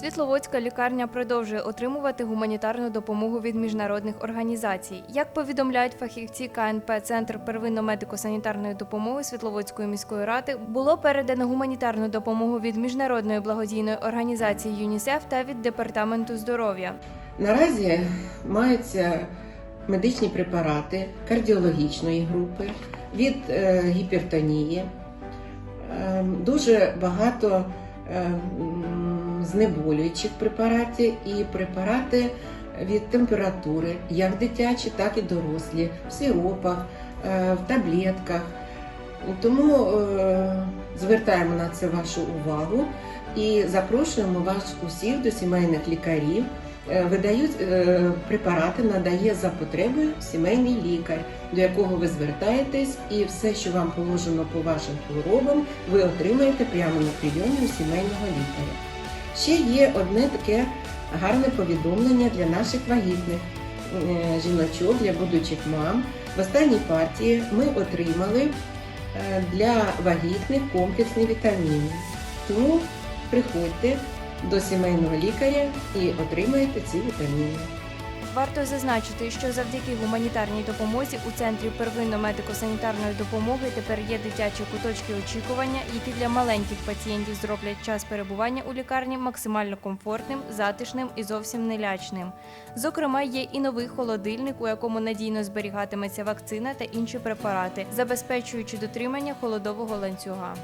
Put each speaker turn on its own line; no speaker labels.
Світловодська лікарня продовжує отримувати гуманітарну допомогу від міжнародних організацій. Як повідомляють фахівці КНП Центр первинно-медико-санітарної допомоги Світловодської міської ради, було передано гуманітарну допомогу від міжнародної благодійної організації ЮНІСЕФ та від департаменту здоров'я.
Наразі маються медичні препарати кардіологічної групи від е, гіпертонії. Е, дуже багато е, м, знеболюючих препаратів і препарати від температури, як дитячі, так і дорослі, в сиропах, е, в таблетках. Тому е, звертаємо на це вашу увагу і запрошуємо вас усіх до сімейних лікарів. Е, Видають препарати, надає за потребою сімейний лікар, до якого ви звертаєтесь, і все, що вам положено по вашим хворобам, ви отримаєте прямо на прийомі у сімейного лікаря. Ще є одне таке гарне повідомлення для наших вагітних е, жіночок, для будучих мам. В останній партії ми отримали е, для вагітних комплексні вітаміни. Тому приходьте до сімейного лікаря і отримайте ці вітаміни.
Варто зазначити, що завдяки гуманітарній допомозі у центрі первинно-медико-санітарної допомоги тепер є дитячі куточки очікування, які для маленьких пацієнтів зроблять час перебування у лікарні максимально комфортним, затишним і зовсім не лячним. Зокрема, є і новий холодильник, у якому надійно зберігатиметься вакцина та інші препарати, забезпечуючи дотримання холодового ланцюга.